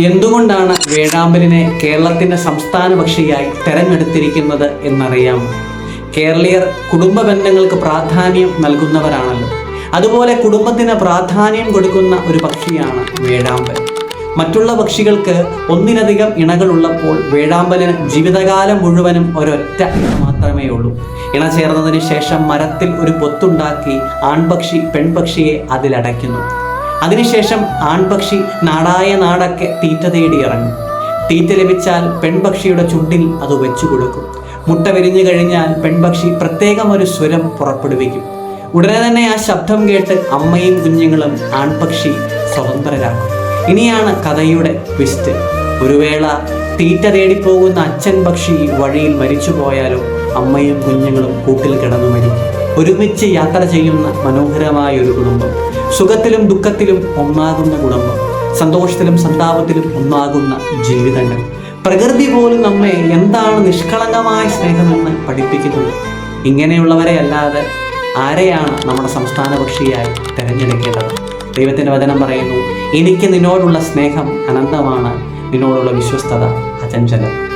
എന്തുകൊണ്ടാണ് വേഴാമ്പലിനെ കേരളത്തിന്റെ സംസ്ഥാന പക്ഷിയായി തെരഞ്ഞെടുത്തിരിക്കുന്നത് എന്നറിയാമോ കേരളീയർ കുടുംബ ബന്ധങ്ങൾക്ക് പ്രാധാന്യം നൽകുന്നവരാണല്ലോ. അതുപോലെ കുടുംബത്തിന് പ്രാധാന്യം കൊടുക്കുന്ന ഒരു പക്ഷിയാണ് വേഴാമ്പൽ. മറ്റുള്ള പക്ഷികൾക്ക് ഒന്നിലധികം ഇണകളുള്ളപ്പോൾ വേഴാമ്പലിന് ജീവിതകാലം മുഴുവനും ഒരൊറ്റ ഇണ മാത്രമേ ഉള്ളൂ. ഇണ ചേർന്നതിന് ശേഷം മരത്തിൽ ഒരു പൊത്തുണ്ടാക്കി ആൺപക്ഷി പെൺപക്ഷിയെ അതിലടയ്ക്കുന്നു. അതിനുശേഷം ആൺപക്ഷി നാടായ നാടൊക്കെ തീറ്റ തേടി ഇറങ്ങും തീറ്റ ലഭിച്ചാൽ പെൺപക്ഷിയുടെ ചുണ്ടിൽ അത് വെച്ചു കൊടുക്കും. മുട്ട വിരിഞ്ഞു കഴിഞ്ഞാൽ പെൺപക്ഷി പ്രത്യേകം ഒരു സ്വരം പുറപ്പെടുവിക്കും. ഉടനെ തന്നെ ആ ശബ്ദം കേട്ട് അമ്മയും കുഞ്ഞുങ്ങളും ആൺപക്ഷി സ്വതന്ത്രരാകും. ഇനിയാണ് കഥയുടെ ട്വിസ്റ്റ് ഒരു വേള തീറ്റ തേടിപ്പോകുന്ന അച്ഛൻ പക്ഷി വഴിയിൽ മരിച്ചു പോയാലോ അമ്മയും കുഞ്ഞുങ്ങളും കൂട്ടിൽ കിടന്നു മരിക്കും ഒരുമിച്ച് യാത്ര ചെയ്യുന്ന മനോഹരമായ ഒരു കുടുംബം. സുഖത്തിലും ദുഃഖത്തിലും ഒന്നാകുന്ന കുടുംബം സന്തോഷത്തിലും സന്താപത്തിലും ഒന്നാകുന്ന ജീവിതങ്ങൾ. പ്രകൃതി പോലും നമ്മെ എന്താണ് നിഷ്കളങ്കമായ സ്നേഹമെന്ന് പഠിപ്പിക്കുന്നത് ഇങ്ങനെയുള്ളവരെ അല്ലാതെ ആരെയാണ് നമ്മുടെ സംസ്ഥാന പക്ഷിയായി തിരഞ്ഞെടുക്കേണ്ടത്? ദൈവത്തിന്റെ വചനം പറയുന്നു എനിക്ക് നിന്നോടുള്ള സ്നേഹം അനന്തമാണ് നിന്നോടുള്ള വിശ്വസ്തത അചഞ്ചലം.